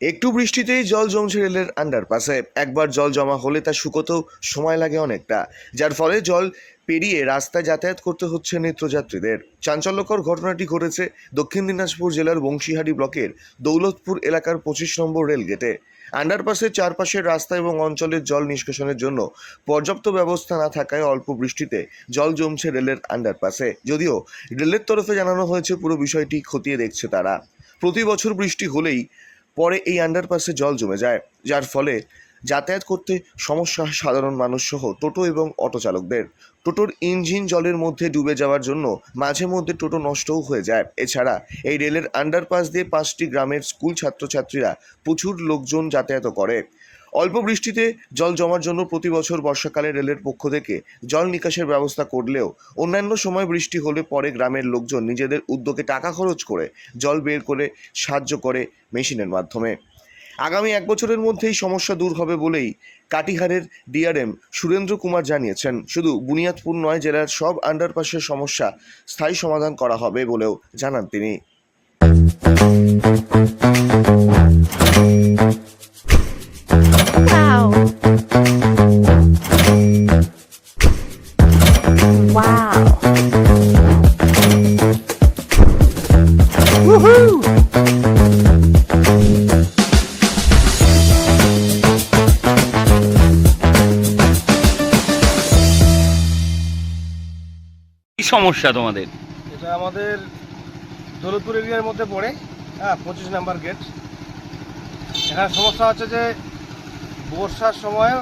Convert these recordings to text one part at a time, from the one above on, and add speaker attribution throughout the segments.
Speaker 1: একটু বৃষ্টিতেই জল জমছে রেলের আন্ডারপাসে একবার জল জমা হলে তা শুকোতেও সময় লাগে অনেকটা। যার ফলে জল পেরিয়ে রাস্তায় যাতায়াত করতে হচ্ছে নিত্যযাত্রীদের চাঞ্চল্যকর ঘটনাটি ঘটেছে দক্ষিণ দিনাজপুর জেলার বংশীহারি ব্লকের দৌলতপুর এলাকার পঁচিশ নম্বর রেলগেটে। আন্ডারপাসের চারপাশের রাস্তা এবং অঞ্চলের জল নিষ্কাশনের জন্য পর্যাপ্ত ব্যবস্থা না থাকায় অল্প বৃষ্টিতে জল জমছে রেলের আন্ডারপাসে যদিও রেলের তরফে জানানো হয়েছে, পুরো বিষয়টি খতিয়ে দেখছে তারা। প্রতি বছর বৃষ্টি হলেই পরে এই আন্ডারপাসে জল জমে যায়, যার ফলে যাতায়াত করতে সমস্যা সাধারণ মানুষ সহ টোটো এবং অটো চালকদের। টোটোর ইঞ্জিন জলের মধ্যে ডুবে যাওয়ার জন্য মাঝে মধ্যে টোটো নষ্টও হয়ে যায়। এছাড়া এই রেলের আন্ডারপাস দিয়ে পাঁচটি গ্রামের স্কুল ছাত্রছাত্রীরা প্রচুর লোকজন যাতায়াত করে। অল্প বৃষ্টিতে জল জমার জন্য প্রতি বছর বর্ষাকালে রেলের পক্ষ থেকে জল নিকাশের ব্যবস্থা করলেও অন্যান্য সময় বৃষ্টি হলে পরে গ্রামের লোকজন নিজেদের উদ্যোগে টাকা খরচ করে জল বের করে সাহায্য করে মেশিনের মাধ্যমে। আগামী এক বছরের মধ্যেই সমস্যা দূর হবে বলেই কাটিহারের ডিআরএম সুরেন্দ্র কুমার জানিয়েছেন। শুধু বুনিয়াদপুর নয়, জেলার সব আন্ডারপাসের সমস্যা স্থায়ী সমাধান করা হবে বলেও জানান তিনি।
Speaker 2: সমস্যা তোমাদের?
Speaker 3: এটা আমাদের দৌলতপুর এরিয়ার মধ্যে পড়ে হ্যাঁ পঁচিশ নাম্বার গেট। এখানে সমস্যা হচ্ছে যে বর্ষার সময়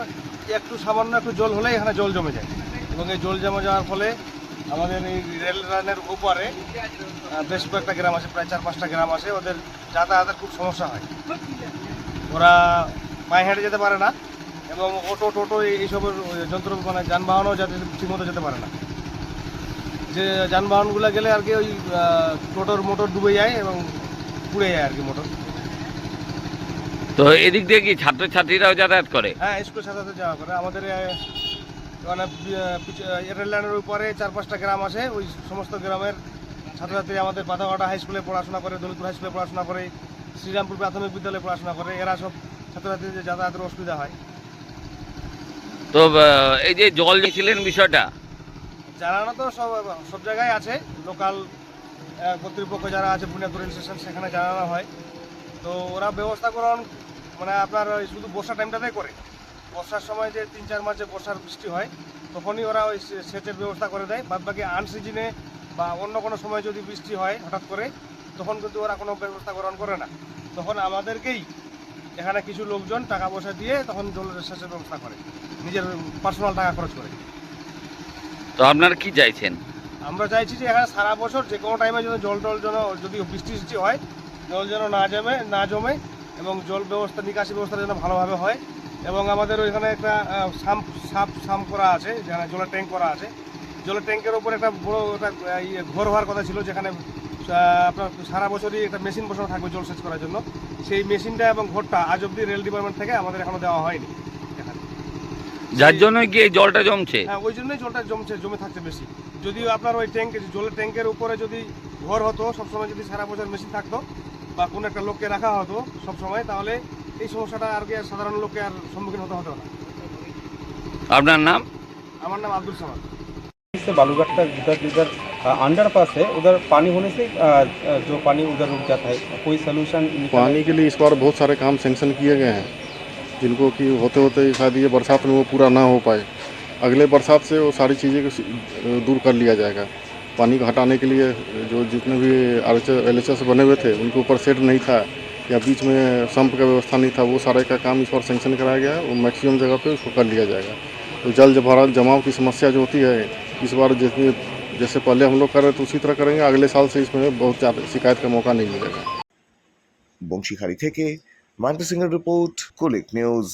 Speaker 3: একটু সামান্য একটু জল হলেই এখানে জল জমে যায়। এবং এই জল জমে যাওয়ার ফলে আমাদের এই রেল লাইনের উপরে বেশ কয়েকটা গ্রাম আছে, প্রায় চার পাঁচটা গ্রাম আছে, ওদের যাতায়াতের খুব সমস্যা হয়। ওরা পায়ে হেঁটে যেতে পারে না, এবং অটো টোটো এইসবের যন্ত্র মানে যানবাহনও যাতে ঠিকমতো যেতে পারে না। যে যানবাহনগুলো গেলে আর কি ওই টোটোর মোটর ডুবে যায় এবং পুড়ে যায় আর কি মোটর।
Speaker 2: তো এদিক দিয়ে কি ছাত্রছাত্রীরাও যাতায়াত করে?
Speaker 3: হ্যাঁ স্কুল সাথে যাওয়া করে। আমাদের মানে রেল লাইনের উপরে চার পাঁচটা গ্রাম আছে। ওই সমস্ত গ্রামের ছাত্রছাত্রী আমাদের পাতাঘাটা হাই স্কুলে পড়াশোনা করে দলিতপুর হাই স্কুলে পড়াশোনা করে শ্রীরামপুর প্রাথমিক বিদ্যালয়ে পড়াশোনা করে। এরা সব ছাত্রছাত্রীদের যাতায়াতের অসুবিধা হয়।
Speaker 2: তো এই যে জল নিয়েছিলেন বিষয়টা
Speaker 3: জানানো তো সব সব জায়গায় আছে। লোকাল কর্তৃপক্ষ যারা আছে বুনিয়াদপুর রেল স্টেশন, সেখানে জানানো হয়। তো ওরা ব্যবস্থা ব্যবস্থাকরণ মানে আপনার শুধু বর্ষা টাইমটাতেই করে। বর্ষার সময় যে তিন চার মাসে বর্ষার বৃষ্টি হয়, তখনই ওরা ওই সেচের ব্যবস্থা করে দেয়। বাদ বাকি আনসিজনে বা অন্য কোনো সময় যদি বৃষ্টি হয় হঠাৎ করে, তখন কিন্তু ওরা কোনো ব্যবস্থা গ্রহণ করে না। তখন আমাদেরকেই এখানে কিছু লোকজন টাকা পয়সা দিয়ে তখন জলের সেচের ব্যবস্থা করে। নিজের পার্সোনাল টাকা খরচ করে।
Speaker 2: তো আপনারা কি চাইছেন?
Speaker 3: আমরা চাইছি যে এখানে সারা বছর যে কোনো টাইমে যেন জল টল যেন যদি বৃষ্টি বৃষ্টি হয়, জল যেন না জমে না জমে এবং জল ব্যবস্থা, নিকাশি ব্যবস্থা যেন ভালোভাবে হয় এবং আমাদের ওইখানে একটা সাম্প, সাপ, সাম করা আছে, যেখানে জলের ট্যাঙ্ক করা আছে। জলের ট্যাঙ্কের ওপর একটা বড় একটা ইয়ে ঘর হওয়ার কথা ছিল যেখানে আপনার সারা বছরই একটা মেশিন বসানো থাকবে জল সেচ করার জন্য। সেই মেশিনটা এবং ঘরটা আজ অব্দি রেল ডিপার্টমেন্ট থেকে আমাদের এখনও দেওয়া হয়নি।
Speaker 2: যার জন্য কি এই জলটা জমছে
Speaker 3: হ্যাঁ ওই জন্যই জলটা জমছে জমে থাকছে বেশি যদিও আপনার ওই ট্যাঙ্ক জলের ট্যাঙ্কের উপরে যদি ঘর হতো সবসময় যদি সারা বছর মেশিন থাকতো বা কোনো একটা লোককে রাখা হতো সবসময় তাহলে এই সমস্যাটা আর কি আর সাধারণ লোককে আর সম্মুখীন হতে হতো না
Speaker 2: আপনার নাম
Speaker 3: আমার নাম আব্দুল সামাদ
Speaker 4: से बालूघाट का जिधर जिधर अंडर पास है उधर पानी होने से अ, अ, जो पानी उधर रुक जाता है कोई सोल्यूशन
Speaker 5: पानी के लिए इस बार बहुत सारे काम सेंक्शन किए गए हैं जिनको कि होते होते शायद ये बरसात में वो पूरा ना हो पाए अगले बरसात से वो सारी चीज़ें को सी- दूर कर लिया जाएगा पानी को हटाने के लिए जो जितने भी आर एल एच एस बने हुए थे उनके ऊपर सेट नहीं था या बीच में संप का व्यवस्था नहीं था वो सारे का काम इस बार सेंक्शन कराया गया है वो मैक्सिमम जगह पे उसको कर लिया जाएगा तो जल भराव जमाव की समस्या जो होती है इस बार जैसे जैसे पहले हम लोग कर रहे थे उसी तरह करेंगे अगले साल से इसमें बहुत ज़्यादा शिकायत का मौका नहीं मिलेगा
Speaker 1: বংশীহারি থেকে মান্টা সিংহের রিপোর্ট কুলিক নিউজ।